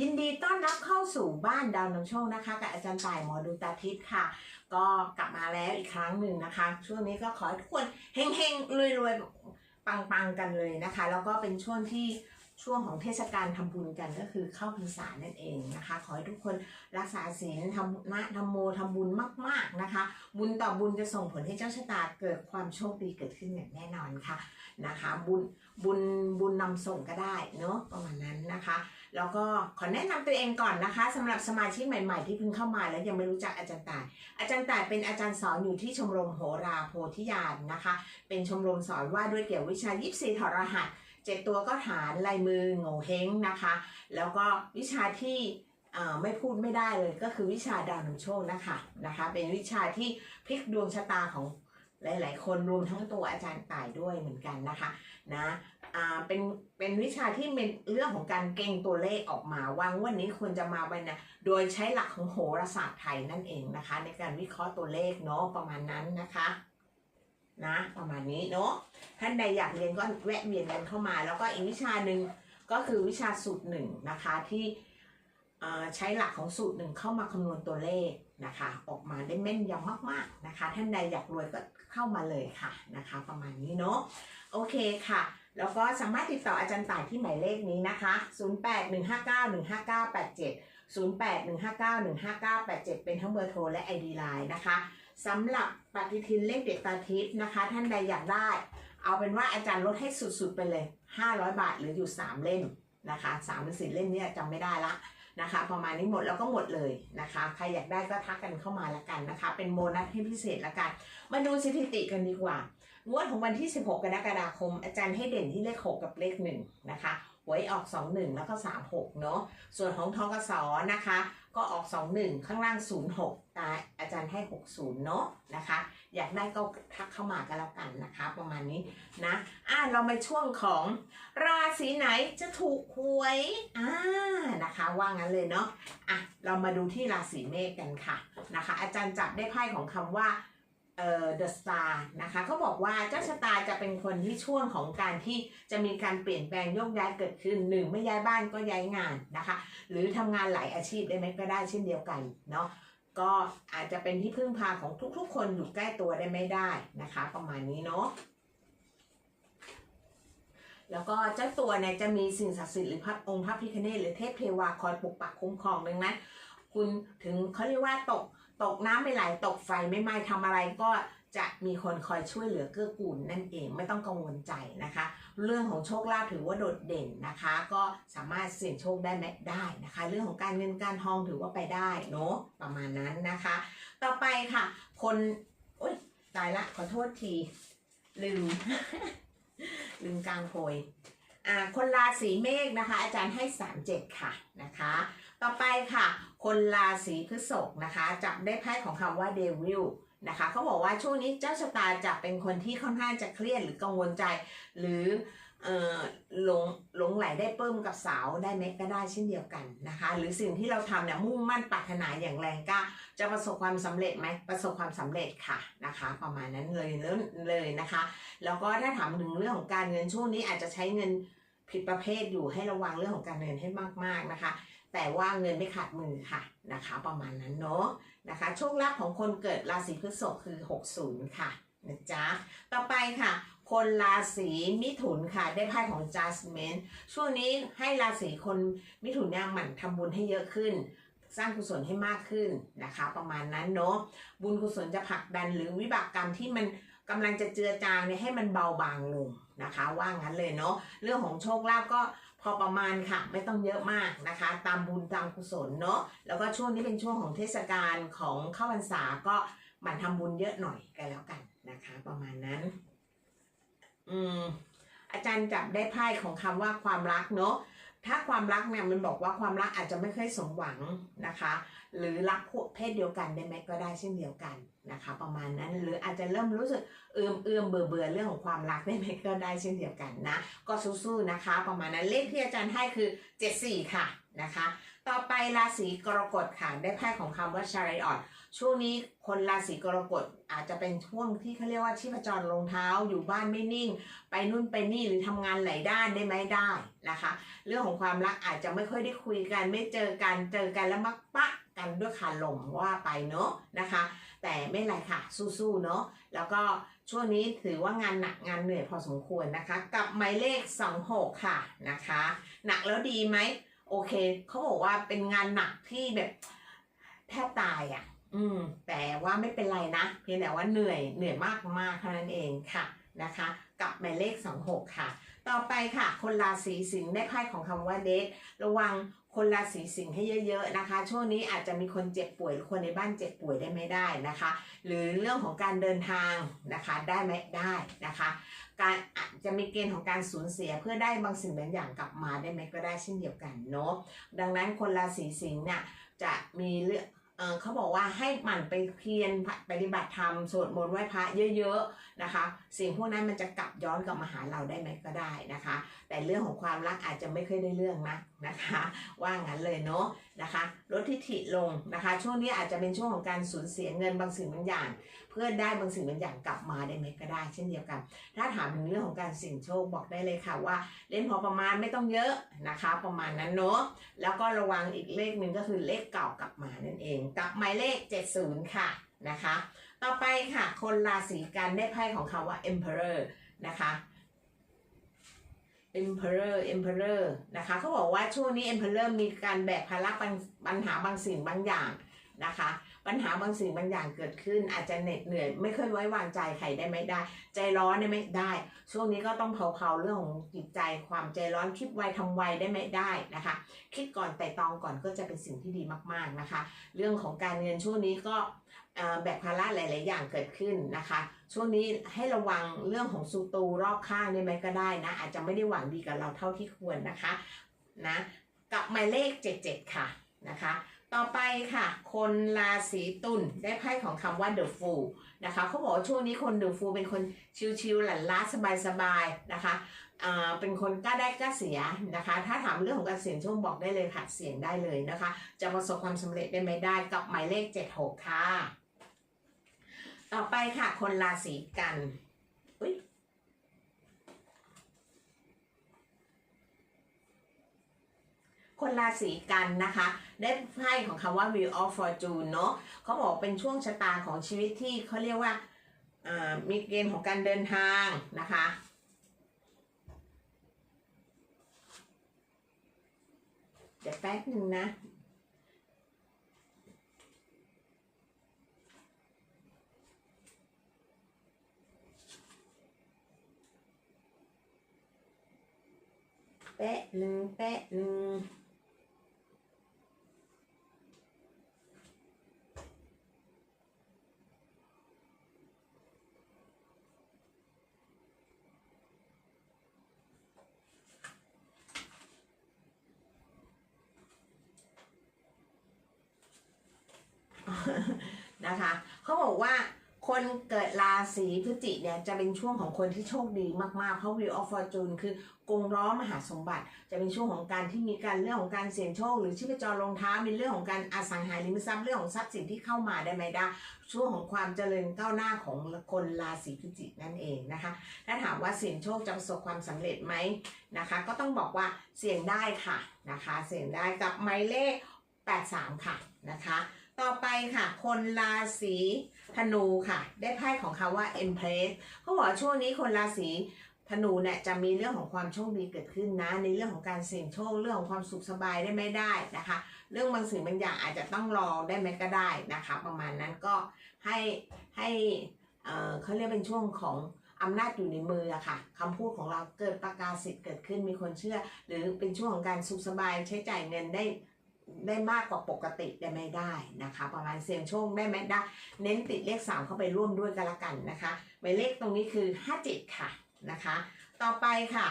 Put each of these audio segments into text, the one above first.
ยินดีต้อนรับเข้าสู่บ้านดาวนำโชคนะคะกับอาจารย์ต่ายหมอดูตาทิพย์ค่ะ ก็กลับมาแล้วอีกครั้งหนึ่งนะคะ ช่วงนี้ก็ขอให้ทุกคนเฮงๆรวยๆปังๆกันเลยนะคะ แล้วก็เป็นช่วงที่ ช่วงของเทศกาลทำบุญกันก็คือเข้าพรรษานั่นเองนะคะ ขอให้ทุกคนรักษาศีลทำนะทำโมทำบุญมาก ๆนะคะ บุญต่อบุญจะส่งผลให้เจ้าชะตาเกิดความโชคดีเกิดขึ้นอย่างแน่นอนค่ะนะคะ บุญบุญบุญนำส่งก็ได้เนาะประมาณนั้นนะคะ แล้วก็ขอแนะนำตัวเองก่อนนะคะสำหรับสมาชิกใหม่ ๆ ที่เพิ่งเข้ามาแล้วยังไม่รู้จักอาจารย์ต่าย อาจารย์ต่ายเป็นอาจารย์สอนอยู่ที่ชมรมโหราโพธิญาณนะคะ เป็นชมรมสอนว่าด้วยเกี่ยววิชายิปซีถอรหัส เจ็ดตัวก็ฐานลายมือโง่เฮงนะคะ แล้วก็วิชาที่ไม่พูดไม่ได้เลยก็คือวิชาดาวนำโชคนะคะนะคะ เป็นวิชาที่พลิกดวงชะตาของหลาย ๆ คนรวมทั้งตัวอาจารย์ต่ายด้วยเหมือนกันนะคะนะอ่าเป็นเป็นวิชาที่เป็นเรื่องของการเก่งตัวเลขออกมาว่างวันนี้ควรจะมาวันนะโดยใช้หลักของโหราศาสตร์ไทยนั่นเองนะคะ ในการวิเคราะห์ตัวเลขเนาะประมาณนั้นนะคะ นะ ประมาณนี้เนาะท่านใดอยากเรียนก็แวะเวียนกันเข้ามา แล้วก็อีกวิชาหนึ่งก็คือวิชาสูตรหนึ่งนะคะที่ใช้หลักของสูตรหนึ่งเข้ามาคำนวณตัวเลขนะคะ ออกมาได้แม่นยำมากๆนะคะ ท่านใดอยากรวยก็เข้ามาเลยค่ะนะคะ ประมาณนี้เนาะโอเคค่ะ แล้วก็สามารถติดต่ออาจารย์ต่ายที่หมายเลขนี้นะคะ 0815915987 0815915987 เป็นทั้งเบอร์โทรและ ID Line นะคะ สำหรับปฏิทินเลขเด็ดตาทิพย์นะคะ ท่านใดอยากได้ เอาเป็นว่าอาจารย์ลดให้สุดๆไปเลย 500 บาทหรืออยู่ 3 เล่มนะคะ3หรือ4เล่มเนี่ยจำไม่ได้ละนะคะ ประมาณนี้หมดแล้วก็หมดเลยนะคะ ใครอยากได้ก็ทักกันเข้ามาละกันนะคะ เป็นโบนัสให้พิเศษละกัน มาดูสถิติกันดีกว่างวดของวันที่ 16 กรกฎาคม อาจารย์ให้เด่นที่เลข 6 กับเลข 1 นะคะหวยออก 21 แล้วก็ 36 เนาะส่วนของทกสนะคะ ก็ออก 21 ข้างล่าง 06ตาอาจารย์ให้ 60 เนาะนะคะ อยากได้ก็ทักเข้ามากันแล้วกันนะคะ ประมาณนี้นะอ่าเรามาช่วงของราศีไหนจะถูกหวยอ่านะคะ ว่างั้นเลยเนาะอะเรามาดูที่ราศีเมษกันค่ะนะคะ อาจารย์จับได้ไพ่ของคำว่า เอ่อ The Star นะคะเขาบอกว่าเจ้าชะตาจะเป็นคนที่ช่วงของการที่จะมีการเปลี่ยนแปลงโยกย้ายเกิดขึ้นหนึ่งไม่ย้ายบ้านก็ย้ายงานนะคะ หรือทำงานหลายอาชีพได้ไหมก็ได้เช่นเดียวกันเนาะก็อาจจะเป็นที่พึ่งพาของทุกๆ คนอยู่ใกล้ตัวได้ไม่ได้นะคะ ประมาณนี้เนาะแล้วก็เจ้าตัวเนี่ยจะมีสิ่งศักดิ์สิทธิ์หรือพระองค์พระพิฆเนศหรือเทพเทวาคอยปกปักคุ้มครองดังนั้นคุณถึงเขาเรียกว่าตก ตกน้ำไม่ไหลตกไฟไม่ไหม้ทำอะไรก็จะมีคนคอยช่วยเหลือเกื้อกูลนั่นเองไม่ต้องกังวลใจนะคะ เรื่องของโชคลาภถือว่าโดดเด่นนะคะ ก็สามารถเสี่ยงโชคได้ไหมได้นะคะ เรื่องของการเงินการทองถือว่าไปได้เนาะประมาณนั้นนะคะ ต่อไปค่ะ คนโอ๊ยตายละขอโทษทีลืมลืมกลางโพยอ่าคนราศีเมษนะคะ อาจารย์ให้สามเจ็ดค่ะนะคะ ต่อไปค่ะ คนราศีพฤษภนะคะจับได้ไพ่ของคำว่าเดวิลนะคะเขาบอกว่าช่วงนี้เจ้าชะตาจะเป็นคนที่ค่อนข้างจะเครียดหรือกังวลใจ หรือเออหลงหลงไหลได้เพิ่มกับสาวได้ไหมก็ได้เช่นเดียวกันนะคะ หรือสิ่งที่เราทำเนี่ยมุ่งมั่นปรารถนาอย่างแรงกล้าจะประสบความสำเร็จไหมประสบความสำเร็จค่ะนะคะ ประมาณนั้นเลยเลยนะคะ แล้วก็ถ้าถามถึงเรื่องของการเงินช่วงนี้อาจจะใช้เงินผิดประเภทอยู่ให้ระวังเรื่องของการเงินให้มากๆนะคะ แต่ว่าเงินไม่ขาดมือค่ะนะคะ ประมาณนั้นเนาะนะคะโชคลาภของคนเกิดราศีพฤษภคือ 60 ค่ะนะจ๊ะต่อไปค่ะ คนราศีมิถุนค่ะ ได้ไพ่ของ Judgment ช่วงนี้ให้ราศีคนมิถุนเนี่ยหมั่นทำบุญให้เยอะขึ้น สร้างกุศลให้มากขึ้นนะคะ ประมาณนั้นเนาะบุญกุศลจะผลักดันหรือวิบากกรรมที่มันกำลังจะเจือจางเนี่ยให้มันเบาบางลงนะคะ ว่างั้นเลยเนาะเรื่องของโชคลาภก็ อประมาณค่ะ ไม่ต้องเยอะมากนะคะ ตามบุญตามกุศลเนาะแล้วก็ช่วงนี้เป็นช่วงของเทศกาลของข้าวพรรษาก็หมั่นทำบุญเยอะหน่อยกันแล้วกันนะคะ ประมาณนั้น อืมอาจารย์จับได้ไพ่ของคำว่าความรักเนาะ ถ้าความรักเนี่ยมันบอกว่าความรักอาจจะไม่เคยสมหวังนะคะ หรือรักเพศเดียวกันได้ไหมก็ได้เช่นเดียวกันนะคะ ประมาณนั้นหรืออาจจะเริ่มรู้สึกเอื่มเอื่มเบื่อเบื่อเรื่องของความรักได้ไหมก็ได้เช่นเดียวกันนะ ก็สู้ๆนะคะ ประมาณนั้นเลขที่อาจารย์ให้คือ74ค่ะนะคะ ต่อไปราศีกรกฎค่ะได้ไพ่ของคำว่าชาริออต ช่วงนี้คนราศีกรกฎอาจจะเป็นช่วงที่เขาเรียกว่าชีพจรลงเท้าอยู่บ้านไม่นิ่ง ไปนู่นไปนี่หรือทำงานหลายด้านได้ไหมได้นะคะ เรื่องของความรักอาจจะไม่ค่อยได้คุยกัน ไม่เจอกันเจอกันแล้วมักปะกันด้วยคารมว่าไปเนาะนะคะ แต่ไม่ไรค่ะสู้ๆเนาะแล้วก็ช่วงนี้ถือว่างานหนักงานเหนื่อยพอสมควรนะคะ กับหมายเลข 26 ค่ะนะคะ หนักแล้วดีไหมโอเคเขาบอกว่าเป็นงานหนักที่แบบแทบตายอะ อืมแต่ว่าไม่เป็นไรนะ เพียงแต่ว่าเหนื่อยเหนื่อยมากมากเท่านั้นเองค่ะนะคะ กับหมายเลข 26 ค่ะ ต่อไปค่ะ คนราศีสิงห์ได้ไพ่ของคำว่าเดทระวังคนราศีสิงห์ให้เยอะๆนะคะ ช่วงนี้อาจจะมีคนเจ็บป่วยคนในบ้านเจ็บป่วยได้ไม่ได้นะคะ หรือเรื่องของการเดินทางนะคะได้ไหมได้นะคะ การอาจจะมีเกณฑ์ของการสูญเสียเพื่อได้บางสิ่งบางอย่างกลับมาได้ไหมก็ได้เช่นเดียวกันเนาะดังนั้นคนราศีสิงห์เนี่ยจะมีเรื่อง เขาบอกว่าให้หมั่นไปเพียรปฏิบัติธรรมสวดมนต์ไหว้พระเยอะๆนะคะ สิ่งพวกนั้นมันจะกลับย้อนกลับมาหาเราได้ไหมก็ได้นะคะ แต่เรื่องของความรักอาจจะไม่เคยได้เรื่องนะนะคะ ว่างั้นเลยเนาะนะคะลดทิฐิลงนะคะ ช่วงนี้อาจจะเป็นช่วงของการสูญเสียเงินบางสิ่งบางอย่าง พื่อได้บางสิ่งบางอย่างกลับมาได้ไหมก็ได้ เช่นเดียวกัน ถ้าถามถึงเรื่องของการเสี่ยงโชคบอกได้เลยค่ะว่า เล่นพอประมาณไม่ต้องเยอะนะคะ ประมาณนั้นเนาะแล้วก็ระวังอีกเลขหนึ่งก็คือเลขเก่ากลับมานั่นเองกับหมายเลข 70 ค่ะนะคะ ต่อไปค่ะ คนราศีกันได้ไพ่ของคำว่า emperor นะคะ emperor emperor นะคะเขาบอกว่าช่วงนี้ emperor มีการแบกภาระปัญหาบางสิ่งบางอย่างนะคะ ปัญหาบางสิ่งบางอย่างเกิดขึ้น อาจจะเหน็ดเหนื่อย ไม่ค่อยไว้วางใจใครได้ไม่ได้ ใจร้อนได้ไม่ได้ ช่วงนี้ก็ต้องเผาๆเรื่องของจิตใจความใจร้อนคิดไวทำไวได้ไม่ได้นะคะ คิดก่อนแต่ตองก่อนก็จะเป็นสิ่งที่ดีมากๆนะคะ เรื่องของการเงินช่วงนี้ก็แบกภาระหลาย ๆ อย่างเกิดขึ้นนะคะ ช่วงนี้ให้ระวังเรื่องของศัตรูรอบข้างได้ไหมก็ได้นะ อาจจะไม่ได้หวังดีกับเราเท่าที่ควรนะคะนะกับหมายเลข 77 ค่ะนะคะ ต่อไปค่ะ คนราศีตุลได้ไพ่ของคำว่า The Fool นะคะเขาบอกว่าช่วงนี้คน The Fool เป็นคนชิลๆหลั่นล้าสบายๆนะคะเป็นคนกล้าได้กล้าเสียนะคะ ถ้าถามเรื่องของการเสี่ยงโชคบอกได้เลยค่ะ เสี่ยงได้เลยนะคะ จะประสบความสำเร็จได้ไหมได้กับหมายเลข 76 ค่ะ ต่อไปค่ะ คนราศีกันอุ๊ย คนราศีกันนะคะ ได้ไพ่ของคำว่า Wheel of Fortune เนาะเขาบอกเป็นช่วงชะตาของชีวิตที่เขาเรียกว่ามีเกณฑ์ของการเดินทางนะคะเดี๋ยวแป๊บหนึ่งนะแปะหนึ่งแปะหนึ่ง นะคะเขาบอกว่าคนเกิดราศีพฤศจิกเนี่ยจะเป็นช่วงของคนที่โชคดีมากๆ เพราะ Wheel of Fortune คือกงล้อมหาสมบัติ จะเป็นช่วงของการที่มีการเรื่องของการเสี่ยงโชค หรือชีพจรลงเท้ามีเรื่องของการอสังหาริมทรัพย์เรื่องของทรัพย์สินที่เข้ามาได้ไหมได้ช่วงของความเจริญก้าวหน้าของคนราศีพฤศจิกนั่นเองนะคะถ้าถามว่าเสี่ยงโชคจะประสบความสำเร็จไหมนะคะ ก็ต้องบอกว่าเสี่ยงได้ค่ะนะคะ เสี่ยงได้กับหมายเลข 83 ค่ะนะคะ ต่อไปค่ะ คนราศีธนูค่ะ ได้ไพ่ของคาว่า Empress เขาบอกช่วงนี้คนราศีธนูเนี่ยจะมีเรื่องของความโชคดีเกิดขึ้นนะ ในเรื่องของการเสี่ยงโชคเรื่องของความสุขสบายได้ไม่ได้นะคะ เรื่องบางสิ่งบางอย่างอาจจะต้องรอได้ไหมก็ได้นะคะ ประมาณนั้นก็ให้ให้เอ่อเขาเรียกเป็นช่วงของอำนาจอยู่ในมืออะค่ะคำพูดของเราเกิดประกาศสิทธิ์เกิดขึ้นมีคนเชื่อ หรือเป็นช่วงของการสุขสบายใช้จ่ายเงินได้ ได้มากกว่าปกติได้ไม่ได้นะคะ ประมาณเสี่ยงโชคได้ไหมได้ เน้นติดเลข 3 เข้าไปร่วมด้วยกันละกันนะคะหมายเลขตรงนี้คือ57ค่ะนะคะ ต่อไปค่ะ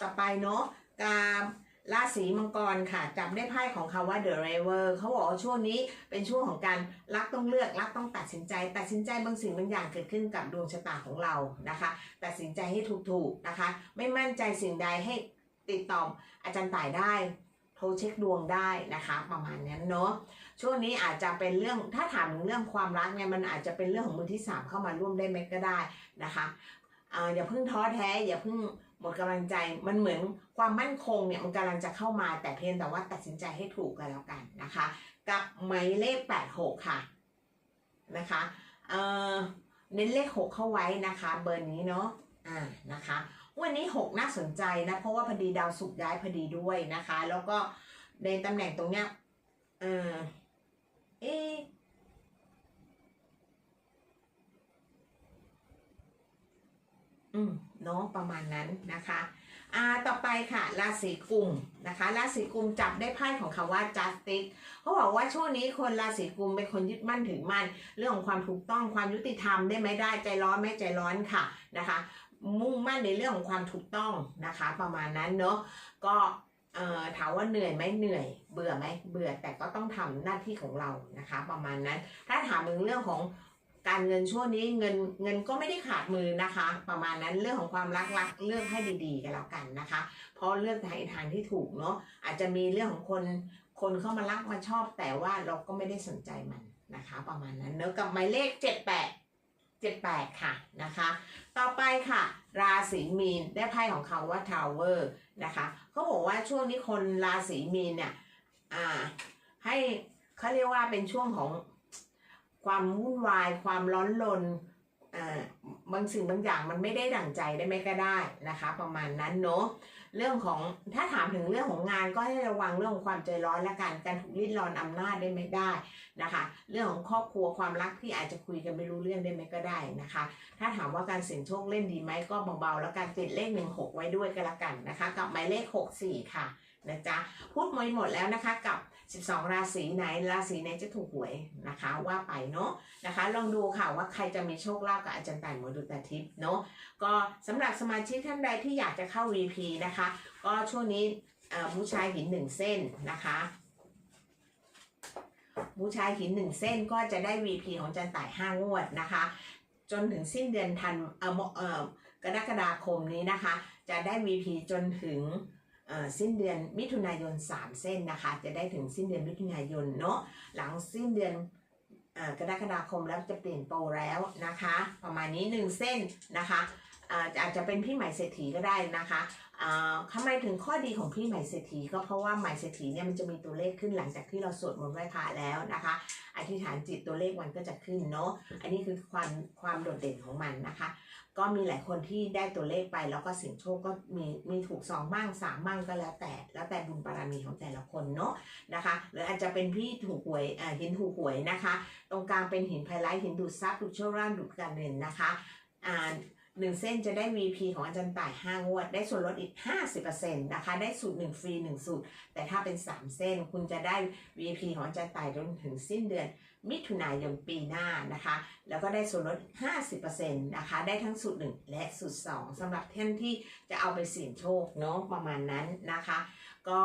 ต่อไปเนาะกามราศีมังกรค่ะจับได้ไพ่ของคาว่า The River เขาบอกว่าช่วงนี้เป็นช่วงของการรักต้องเลือกรักต้องตัดสินใจ ตัดสินใจบางสิ่งบางอย่างเกิดขึ้นกับดวงชะตาของเรานะคะ ตัดสินใจให้ถูกๆนะคะ ไม่มั่นใจสิ่งใดให้ติดต่ออาจารย์ต่ายได้ รเช็คดวงได้นะคะประมาณนั้นเนาะช่วงนี้อาจจะเป็นเรื่องถ้าถามถึงเรื่องความรักเนี่ยมันอาจจะเป็นเรื่องของมือที่สามเข้ามาร่วมได้ไหมก็ได้นะคะอย่าเพิ่งท้อแท้อย่าเพิ่งหมดกำลังใจมันเหมือนความมั่นคงเนี่ยมันกำลังจะเข้ามาแต่เพียงแต่ว่าตัดสินใจให้ถูกกันแล้วกันนะคะ กับหมายเลข 86 ค่ะนะคะเออเน้นเลข 6 เข้าไว้นะคะ เบอร์นี้เนาะอ่านะคะ วันนี้ 6 น่าสนใจนะเพราะว่าพอดีดาวศุกร์ย้ายพอดีด้วยนะคะ แล้วก็ในตำแหน่งตรงเนี้ยเออเออืมเนาะประมาณนั้นนะคะอ่าต่อไปค่ะราศีกุมนะคะราศีกุมจับได้ไพ่ของคำว่า justice เขาบอกว่าช่วงนี้คนราศีกุมเป็นคนยึดมั่นถือมั่นเรื่องของความถูกต้องความยุติธรรมได้ไหมได้ใจร้อนไม่ใจร้อนค่ะนะคะ มุ่งมั่นในเรื่องของความถูกต้องนะคะ ประมาณนั้นเนาะก็เอ่อถามว่าเหนื่อยไหมเหนื่อย เบื่อไหมเบื่อแต่ก็ต้องทำหน้าที่ของเรานะคะ ประมาณนั้น ถ้าถามถึงเรื่องของการเงินช่วงนี้เงินเงินก็ไม่ได้ขาดมือนะคะ ประมาณนั้นเรื่องของความรักรักเลือกให้ดีๆกันแล้วกันนะคะ เพราะเลือกทางทางที่ถูกเนาะอาจจะมีเรื่องของคนคนเข้ามารักมาชอบแต่ว่าเราก็ไม่ได้สนใจมันนะคะ ประมาณนั้นเนอะกับหมายเลขเจ็ดแปดเจ็ดแปดค่ะนะคะ ต่อไปค่ะ ราศีมีนได้ไพ่ของเขาว่าทาวเวอร์นะคะเขาบอกว่าช่วงนี้คนราศีมีนเนี่ยอ่าให้เขาเรียกว่าเป็นช่วงของความวุ่นวาย ความร้อนรนอ่าบางสิ่งบางอย่างมันไม่ได้ดั่งใจได้ไหมก็ได้นะคะ ประมาณนั้นเนาะ เรื่องของถ้าถามถึงเรื่องของงานก็ให้ระวังเรื่องของความใจร้อนและการการถูกริดรอนอำนาจได้ไม่ได้นะคะ เรื่องของครอบครัวความรักที่อาจจะคุยกันไม่รู้เรื่องได้ไหมก็ได้นะคะ ถ้าถามว่าการเสี่ยงโชคเล่นดีไหมก็เบาๆแล้วการติดเลขหนึ่งหกไว้ด้วยก็แล้วกันนะคะ กับหมายเลขหกสี่ค่ะนะจ๊ะพูดมวยหมดแล้วนะคะกับ 12 ราศีไหนราศีไหนจะถูกหวยนะคะว่าไปเนาะนะคะ ลองดูค่ะว่าใครจะมีโชคลาภกับอาจารย์ต่ายหมดูตาทิพย์เนาะก็สำหรับสมาชิกท่านใดที่อยากจะเข้า VP นะคะ ก็ช่วงนี้บูชาหินหนึ่งเส้นนะคะบูชาหินหนึ่งเส้นก็จะได้ VP ของอาจันต่ายห้างวดนะคะ จนถึงสิ้นเดือนธันเอ่อเอ่อกรกฎาคมนี้นะคะ จะได้ VP จนถึง สิ้นเดือนมิถุนายน 3 เส้นนะคะ จะได้ถึงสิ้นเดือนมิถุนายนเนาะหลังสิ้นเดือนอกรกฎาคมแล้วจะเปลี่ยนโปรแล้วนะคะ ประมาณนี้ 1 เส้นนะคะ อาจจะเป็นพี่ใหม่เศรษฐีก็ได้นะคะอ่าทำไมถึงข้อดีของพี่ใหม่เศรษฐีก็เพราะว่าใหม่เศรษฐีเนี่ยมันจะมีตัวเลขขึ้นหลังจากที่เราสวดมนต์ไหว้พระแล้วนะคะ อธิษฐานจิตตัวเลขมันก็จะขึ้นเนาะ อันนี้คือความความโดดเด่นของมันนะคะ ก็มีหลายคนที่ได้ตัวเลขไปแล้วก็เสียงโชคก็มีมีถูกสองบ้างสามบ้างก็แล้วแต่ แล้วแต่บุญบารมีของแต่ละคนเนาะนะคะ หรืออาจจะเป็นพี่ถูกหวยอ่าหินถูกหวยนะคะ ตรงกลางเป็นหินไพไลท์หินดูดซับดูดโชคลาภดูดการเงินนะคะอ่า หนึ่งเส้นจะได้ VP ของอาจารย์ต่าย5งวด ได้ส่วนลดอีก 50%นะคะ ได้สูตร1ฟรี 1 สูตร แต่ถ้าเป็น 3 เส้นคุณจะได้ VP ของอาจารย์ต่ายจนถึงสิ้นเดือน มิถุนายนปีหน้านะคะ แล้วก็ได้ส่วนลด 50%นะคะ ได้ทั้งสูตร 1 และสูตร 2สำหรับท่านที่จะเอาไปเสี่ยงโชคเนาะประมาณนั้นนะคะ ก็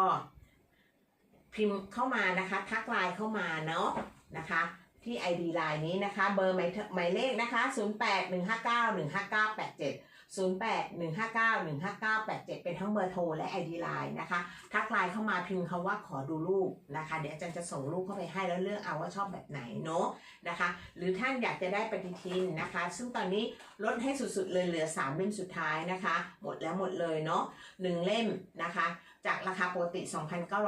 พิมพ์เข้ามานะคะ ทักไลน์เข้ามาเนาะนะคะ ที่ ID ไลน์นี้นะคะ เบอร์หมายหมายเลขนะคะ 08 159 15987 08 159 15987 เป็นทั้งเบอร์โทรและ ID ไลน์นะคะ ทักไลน์เข้ามาพิมพ์คำว่าขอดูรูปนะคะ เดี๋ยวอาจารย์จะส่งรูปเข้าไปให้แล้วเลือกเอาว่าชอบแบบไหนเนาะนะคะ หรือท่านอยากจะได้ปฏิทินนะคะ ซึ่งตอนนี้ลดให้สุดๆเลยเหลือ 3 เล่มสุดท้ายนะคะ หมดแล้วหมดเลยเนาะ1เล่มนะคะ จากราคาปกติ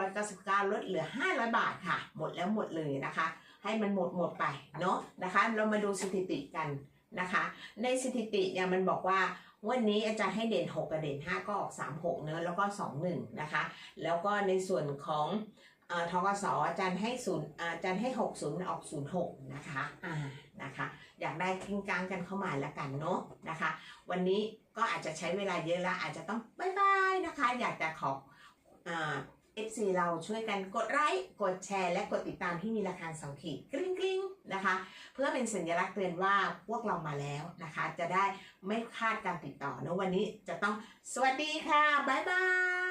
2,999 ลดเหลือ 500 บาทค่ะ หมดแล้วหมดเลยนะคะ ให้มันหมดหมดไปเนาะนะคะ เรามาดูสถิติกันนะคะ ในสถิติเนี่ยมันบอกว่าวันนี้อาจารย์ให้เด่น 6กับเด่น 5 ก็ออก 3 6เนอะแล้วก็ 2 1 นะคะ แล้วก็ในส่วนของเอ่อทกสอาจารย์ให้ศูนย์อาจารย์ให้6 0ออก0 6นะคะอ่านะคะ อยากได้กิ้งกลางกันเข้ามาแล้วกันเนาะนะคะ วันนี้ก็อาจจะใช้เวลาเยอะแล้วอาจจะต้องบายบายนะคะ อยากจะขออ่า FC เราช่วยกันกดไลค์กดแชร์ และกดติดตามที่มีราคาสองขีดกริ๊งกริ๊งนะคะ เพื่อเป็นสัญลักษณ์เตือนว่าพวกเรามาแล้วนะคะ จะได้ไม่คลาดการติดต่อนะวันนี้จะต้องสวัสดีค่ะ บ๊ายบาย